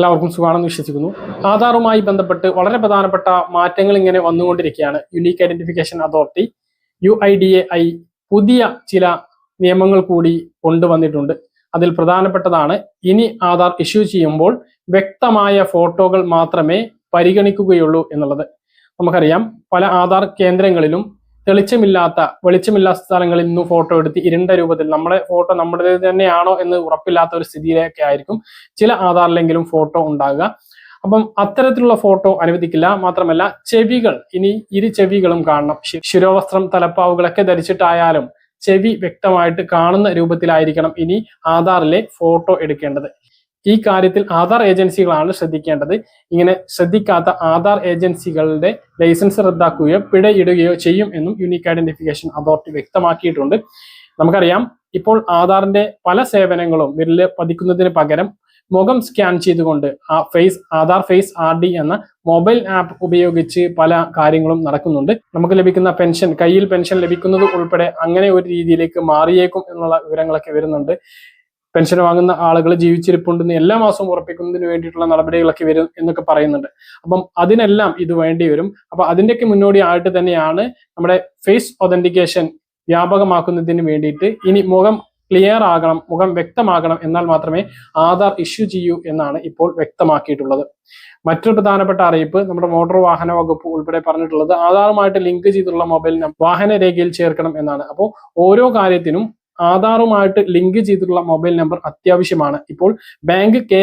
എല്ലാവർക്കും സുഖമാണെന്ന് വിശ്വസിക്കുന്നു. ആധാറുമായി ബന്ധപ്പെട്ട് വളരെ പ്രധാനപ്പെട്ട മാറ്റങ്ങൾ ഇങ്ങനെ വന്നുകൊണ്ടിരിക്കുകയാണ്. Unique identification authority U I D A I പുതിയ ചില നിയമങ്ങൾ കൂടി കൊണ്ടുവന്നിട്ടുണ്ട്. അതിൽ പ്രധാനപ്പെട്ടതാണ് ഇനി ആധാർ ഇഷ്യൂ ചെയ്യുമ്പോൾ വ്യക്തമായ ഫോട്ടോകൾ മാത്രമേ പരിഗണിക്കുകയുള്ളൂ എന്നുള്ളത്. നമുക്കറിയാം പല ആധാർ കേന്ദ്രങ്ങളിലും തെളിച്ചമില്ലാത്ത വെളിച്ചമില്ലാത്ത സ്ഥലങ്ങളിൽ നിന്നും ഫോട്ടോ എടുത്ത് ഇരുണ്ട രൂപത്തിൽ നമ്മുടെ ഫോട്ടോ നമ്മുടെ തന്നെയാണോ എന്ന് ഉറപ്പില്ലാത്ത ഒരു സ്ഥിതിയിലൊക്കെ ആയിരിക്കും ചില ആധാറിലെങ്കിലും ഫോട്ടോ ഉണ്ടാകുക. അപ്പം അത്തരത്തിലുള്ള ഫോട്ടോ അനുവദിക്കില്ല. മാത്രമല്ല ചെവികൾ ഇനി ഇരു ചെവികളും കാണണം. ശിരോവസ്ത്രം തലപ്പാവുകളൊക്കെ ധരിച്ചിട്ടായാലും ചെവി വ്യക്തമായിട്ട് കാണുന്ന രൂപത്തിലായിരിക്കണം ഇനി ആധാറിലെ ഫോട്ടോ എടുക്കേണ്ടത്. ഈ കാര്യത്തിൽ ആധാർ ഏജൻസികളാണ് ശ്രദ്ധിക്കേണ്ടത്. ഇങ്ങനെ ശ്രദ്ധിക്കാത്ത ആധാർ ഏജൻസികളുടെ ലൈസൻസ് റദ്ദാക്കുകയോ പിഴയിടുകയോ ചെയ്യും എന്നും യുണീക്ക് ഐഡന്റിഫിക്കേഷൻ അതോറിറ്റി വ്യക്തമാക്കിയിട്ടുണ്ട്. നമുക്കറിയാം ഇപ്പോൾ ആധാറിന്റെ പല സേവനങ്ങളും വിരൽ പതിക്കുന്നതിന് പകരം മുഖം സ്കാൻ ചെയ്തുകൊണ്ട് ആ face Aadhaar face R D എന്ന മൊബൈൽ ആപ്പ് ഉപയോഗിച്ച് പല കാര്യങ്ങളും നടക്കുന്നുണ്ട്. നമുക്ക് ലഭിക്കുന്ന പെൻഷൻ കയ്യിൽ പെൻഷൻ ലഭിക്കുന്നത് ഉൾപ്പെടെ അങ്ങനെ ഒരു രീതിയിലേക്ക് മാറിയേക്കും എന്നുള്ള വിവരങ്ങളൊക്കെ വരുന്നുണ്ട്. പെൻഷൻ വാങ്ങുന്ന ആളുകൾ ജീവിച്ചിരിപ്പുണ്ടെന്ന് എല്ലാ മാസവും ഉറപ്പിക്കുന്നതിന് വേണ്ടിയിട്ടുള്ള നടപടികളൊക്കെ വരും എന്നൊക്കെ പറയുന്നുണ്ട്. അപ്പം അതിനെല്ലാം ഇത് വേണ്ടി വരും. അപ്പൊ അതിന്റെയൊക്കെ മുന്നോടിയായിട്ട് തന്നെയാണ് നമ്മുടെ ഫേസ് ഒതന്റിക്കേഷൻ വ്യാപകമാക്കുന്നതിന് വേണ്ടിയിട്ട് ഇനി മുഖം ക്ലിയർ ആകണം മുഖം വ്യക്തമാകണം എന്നാൽ മാത്രമേ ആധാർ ഇഷ്യൂ ചെയ്യൂ എന്നാണ് ഇപ്പോൾ വ്യക്തമാക്കിയിട്ടുള്ളത്. മറ്റൊരു പ്രധാനപ്പെട്ട അറിയിപ്പ് നമ്മുടെ മോട്ടോർ വാഹന വകുപ്പ് ഉൾപ്പെടെ പറഞ്ഞിട്ടുള്ളത് ആധാറുമായിട്ട് ലിങ്ക് ചെയ്തിട്ടുള്ള മൊബൈൽ വാഹന രേഖയിൽ ചേർക്കണം എന്നാണ്. അപ്പോൾ ഓരോ കാര്യത്തിനും ആധാറുമായിട്ട് ലിങ്ക് ചെയ്തിട്ടുള്ള മൊബൈൽ നമ്പർ അത്യാവശ്യമാണ്. ഇപ്പോൾ ബാങ്ക് കെ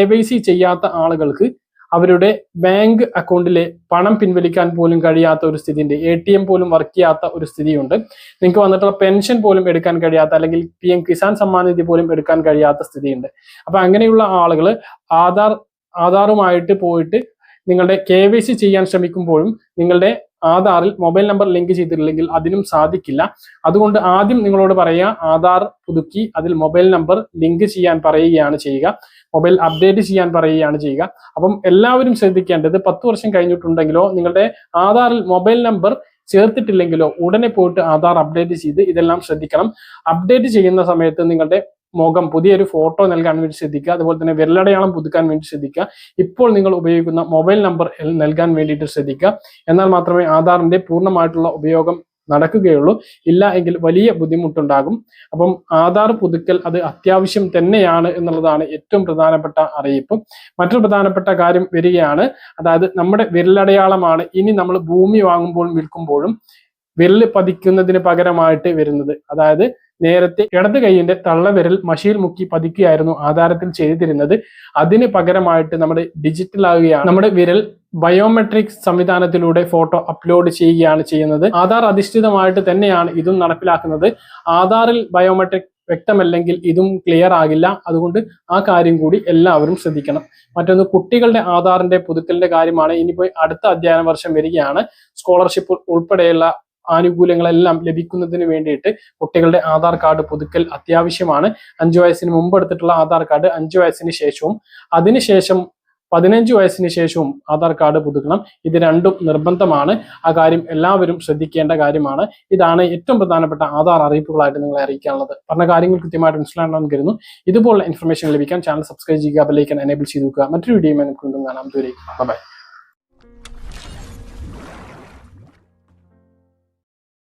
ചെയ്യാത്ത ആളുകൾക്ക് അവരുടെ ബാങ്ക് അക്കൗണ്ടിലെ പണം പിൻവലിക്കാൻ പോലും കഴിയാത്ത ഒരു സ്ഥിതിയുണ്ട്. എ ടി എം പോലും വർക്ക് ചെയ്യാത്ത ഒരു സ്ഥിതിയുണ്ട്. നിങ്ങൾക്ക് വന്നിട്ടുള്ള പെൻഷൻ പോലും എടുക്കാൻ കഴിയാത്ത അല്ലെങ്കിൽ പി എം കിസാൻ സമ്മാൻ നിധി പോലും എടുക്കാൻ കഴിയാത്ത സ്ഥിതിയുണ്ട്. അപ്പൊ അങ്ങനെയുള്ള ആളുകൾ ആധാർ ആധാറുമായിട്ട് പോയിട്ട് നിങ്ങളുടെ കെ വൈ സി ചെയ്യാൻ ശ്രമിക്കുമ്പോഴും നിങ്ങളുടെ ആധാറിൽ മൊബൈൽ നമ്പർ ലിങ്ക് ചെയ്തിട്ടില്ലെങ്കിൽ അതിനും സാധിക്കില്ല. അതുകൊണ്ട് ആദ്യം നിങ്ങളോട് പറയുക ആധാർ പുതുക്കി അതിൽ മൊബൈൽ നമ്പർ ലിങ്ക് ചെയ്യാൻ പറയുകയാണ് ചെയ്യുക. മൊബൈൽ അപ്ഡേറ്റ് ചെയ്യാൻ പറയുകയാണ് ചെയ്യുക. അപ്പം എല്ലാവരും ശ്രദ്ധിക്കേണ്ടത് പത്ത് വർഷം കഴിഞ്ഞിട്ടുണ്ടെങ്കിലോ നിങ്ങളുടെ ആധാറിൽ മൊബൈൽ നമ്പർ ചേർത്തിട്ടില്ലെങ്കിലോ ഉടനെ പോയിട്ട് ആധാർ അപ്ഡേറ്റ് ചെയ്ത് ഇതെല്ലാം ശ്രദ്ധിക്കണം. അപ്ഡേറ്റ് ചെയ്യുന്ന സമയത്ത് നിങ്ങളുടെ മുഖം പുതിയൊരു ഫോട്ടോ നൽകാൻ വേണ്ടി ശ്രദ്ധിക്കുക. അതുപോലെ തന്നെ വിരലടയാളം പുതുക്കാൻ വേണ്ടി ശ്രദ്ധിക്കുക. ഇപ്പോൾ നിങ്ങൾ ഉപയോഗിക്കുന്ന മൊബൈൽ നമ്പർ നൽകാൻ വേണ്ടിയിട്ട് ശ്രദ്ധിക്കുക. എന്നാൽ മാത്രമേ ആധാറിന്റെ പൂർണമായിട്ടുള്ള ഉപയോഗം നടക്കുകയുള്ളൂ. ഇല്ല എങ്കിൽ വലിയ ബുദ്ധിമുട്ടുണ്ടാകും. അപ്പം ആധാർ പുതുക്കൽ അത് അത്യാവശ്യം തന്നെയാണ് എന്നുള്ളതാണ് ഏറ്റവും പ്രധാനപ്പെട്ട അറിയിപ്പ്. മറ്റൊരു പ്രധാനപ്പെട്ട കാര്യം വരികയാണ്. അതായത് നമ്മുടെ വിരലടയാളമാണ് ഇനി നമ്മൾ ഭൂമി വാങ്ങുമ്പോഴും വിൽക്കുമ്പോഴും വിരൽ പതിക്കുന്നതിന് പകരമായിട്ട് വരുന്നത്. അതായത് നേരത്തെ ഇടത് കൈയിന്റെ തള്ളവിരൽ മഷിയിൽ മുക്കി പതിക്കുകയായിരുന്നു ആധാരത്തിൽ ചെയ്തിരുന്നത്. അതിന് പകരമായിട്ട് നമ്മുടെ ഡിജിറ്റൽ ആകുകയാണ് നമ്മുടെ വിരൽ ബയോമെട്രിക് സംവിധാനത്തിലൂടെ ഫോട്ടോ അപ്ലോഡ് ചെയ്യുകയാണ് ചെയ്യുന്നത്. ആധാർ അധിഷ്ഠിതമായിട്ട് തന്നെയാണ് ഇതും നടപ്പിലാക്കുന്നത്. ആധാറിൽ ബയോമെട്രിക് വ്യക്തമല്ലെങ്കിൽ ഇതും ക്ലിയർ ആകില്ല. അതുകൊണ്ട് ആ കാര്യം കൂടി എല്ലാവരും ശ്രദ്ധിക്കണം. മറ്റൊന്ന് കുട്ടികളുടെ ആധാറിന്റെ പുതുക്കലിന്റെ കാര്യമാണ്. ഇനിയിപ്പോൾ അടുത്ത അധ്യയന വർഷം വരികയാണ്. സ്കോളർഷിപ്പ് ഉൾപ്പെടെയുള്ള ആനുകൂല്യങ്ങളെല്ലാം ലഭിക്കുന്നതിന് വേണ്ടിയിട്ട് കുട്ടികളുടെ ആധാർ കാർഡ് പുതുക്കൽ അത്യാവശ്യമാണ്. അഞ്ചു വയസ്സിന് മുമ്പ് എടുത്തിട്ടുള്ള ആധാർ കാർഡ് അഞ്ചു വയസ്സിന് ശേഷവും അതിനുശേഷം പതിനഞ്ച് വയസ്സിന് ശേഷവും ആധാർ കാർഡ് പുതുക്കണം. ഇത് രണ്ടും നിർബന്ധമാണ്. ആ കാര്യം എല്ലാവരും ശ്രദ്ധിക്കേണ്ട കാര്യമാണ്. ഇതാണ് ഏറ്റവും പ്രധാനപ്പെട്ട ആധാർ അറിയിപ്പുകളായിട്ട് നിങ്ങളെ അറിയിക്കാനുള്ളത്. പറഞ്ഞ കാര്യങ്ങൾ കൃത്യമായിട്ട് മനസ്സിലാണെന്ന് കരുതുന്നു. ഇതുപോലുള്ള ഇൻഫർമേഷൻ ലഭിക്കാൻ ചാനൽ സബ്സ്ക്രൈബ് ചെയ്യുക ബെല്ലൈക്കൻ എനേബിൾ ചെയ്തു വെക്കുക. മറ്റൊരു വീഡിയോ നമുക്ക് കാണാം. ദൂരേക്ക് ബൈ